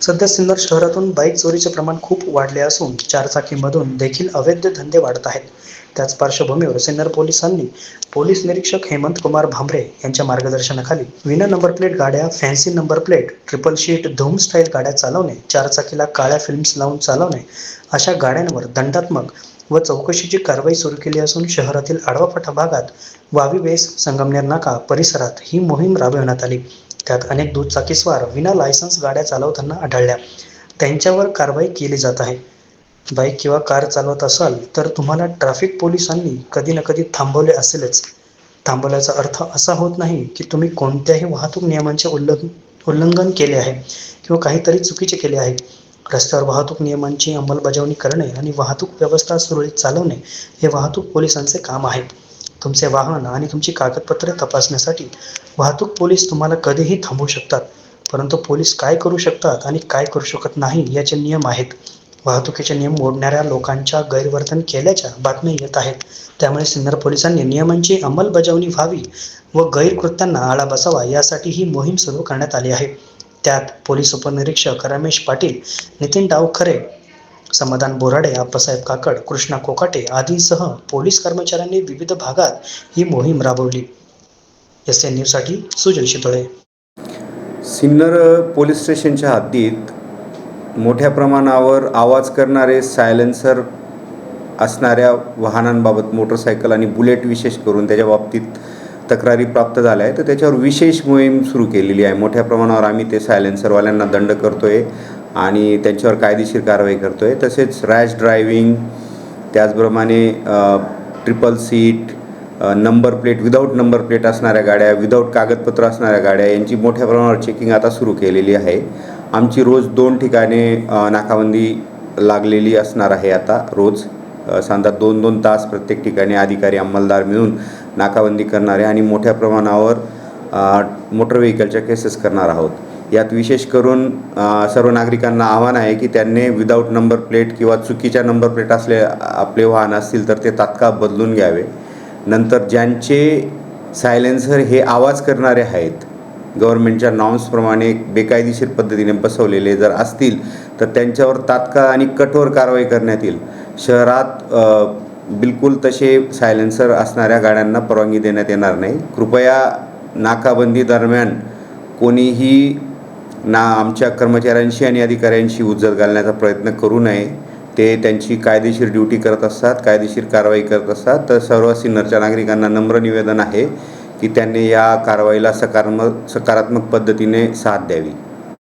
सध्या सिन्नर शहरातून बाईक चोरीचे प्रमाण खूप वाढले असून चारचाकीमधून देखील अवैध धंदे वाढत आहेत. त्याच पार्श्वभूमीवर सिन्नर पोलिसांनी पोलीस निरीक्षक हेमंत कुमार भांबरे यांच्या मार्गदर्शनाखाली विना नंबर प्लेट गाड्या fancy number plate triple seat Dhoom style गाड्या चालवणे चारचाकीला काळ्या फिल्म्स लावून चालवणे अशा गाड्यांवर दंडात्मक व चौकशीची कारवाई सुरू केली असून शहरातील आडवापाठा भागात वावी वेस संगमनेर नाका परिसरात ही मोहीम राबविण्यात आली. त्यात अनेक दुचाकीस्वार विना लायसन्स गाड्या चालवताना आढळल्या. त्यांच्यावर कारवाई केली जात आहे. बाईक किंवा कार चालवत असाल तर तुम्हाला ट्रॅफिक पोलिसांनी कधी ना कधी थांबवले असेलच. थांबवल्याचा अर्थ असा होत नाही की तुम्ही कोणत्याही वाहतूक नियमांचे उल्लंघन उल्लंघन केले आहे किंवा काहीतरी चुकीचे केले आहे. रस्त्यावर वाहतूक नियमांची अंमलबजावणी करणे आणि वाहतूक व्यवस्था सुरळीत चालवणे हे वाहतूक पोलिसांचे काम आहे. तुमचे वाहन आणि तुमची कागदपत्रे तपासण्यासाठी वाहतूक पोलीस तुम्हाला कधीही थांबवू शकतात. परंतु पोलीस काय करू शकतात आणि काय करू शकत नाही याचे नियम आहेत. वाहतुकीचे नियम मोडणाऱ्या लोकांच्या गैरवर्तन केल्याच्या बातम्या येत आहेत. त्यामुळे सिन्नर पोलिसांनी नियमांची अंमलबजावणी व्हावी व गैरकृत्यांना आळा बसावा यासाठी ही मोहीम सुरू करण्यात आली आहे. त्यात पोलीस उपनिरीक्षक रमेश पाटील नितीन डावखरे समाधान बोराडे आप्पासाहेब काकड कृष्णा कोकाटे आदींसह पोलीस कर्मचाऱ्यांनी विविध भागात ही मोहीम राबवली. एस एन न्यूजसाठी सुजय शितोळे. सिन्नर पोलीस स्टेशनच्या हद्दीत मोठ्या प्रमाणावर आवाज करणारे सायलेन्सर असणाऱ्या वाहनांबाबत मोटरसायकल आणि बुलेट विशेष करून त्याच्या बाबतीत तक्रारी प्राप्त झाल्या आहे तर त्याच्यावर विशेष मोहीम सुरू केलेली आहे. मोठ्या प्रमाणावर आम्ही ते सायलेन्सरवाल्यांना दंड करतो आहे आणि त्यांच्यावर कायदेशीर कारवाई करतो आहे तसेच रॅश ड्रायव्हिंग त्याचप्रमाणे triple seat number plate without number plate असणाऱ्या गाड्या विदाऊट कागदपत्र असणाऱ्या गाड्या यांची मोठ्या प्रमाणावर चेकिंग आता सुरू केलेली आहे. आमची रोज दोन ठिकाणे नाकाबंदी लागलेली असणार आहे आता रोज. अ, साधारण दोन दोन तास प्रत्येक ठिकाणी अधिकारी अंमलदार मिळून नाकाबंदी करणारे आणि मोठ्या प्रमाणावर मोटर व्हेकलच्या केसेस करणार आहोत. यात विशेष करून सर्व नागरिकांना आव्हान आहे की त्यांनी विदाऊट नंबर प्लेट किंवा चुकीच्या नंबर प्लेट असले आपले वाहन असतील तर ते तात्काळ बदलून घ्यावे. नंतर ज्यांचे सायलेन्सर हे आवाज करणारे आहेत गव्हर्नमेंटच्या नॉर्म्सप्रमाणे बेकायदेशीर पद्धतीने बसवलेले जर असतील तर त्यांच्यावर तात्काळ आणि कठोर कारवाई करण्यात येईल. शहरात बिलकुल तसे सायलेन्सर असणाऱ्या गाड्यांना परवानगी देण्यात येणार नाही. कृपया नाकाबंदी दरम्यान कोणीही ना आमच्या कर्मचाऱ्यांशी आणि अधिकाऱ्यांशी उज्जत घालण्याचा प्रयत्न करू नये. ते त्यांची कायदेशीर ड्युटी करत असतात कायदेशीर कारवाई करत असतात. तर सर्व सिन्नरच्या नागरिकांना नम्र निवेदन आहे की त्यांनी या कारवाईला सकारात्मक सकारात्मक पद्धतीने साथ द्यावी.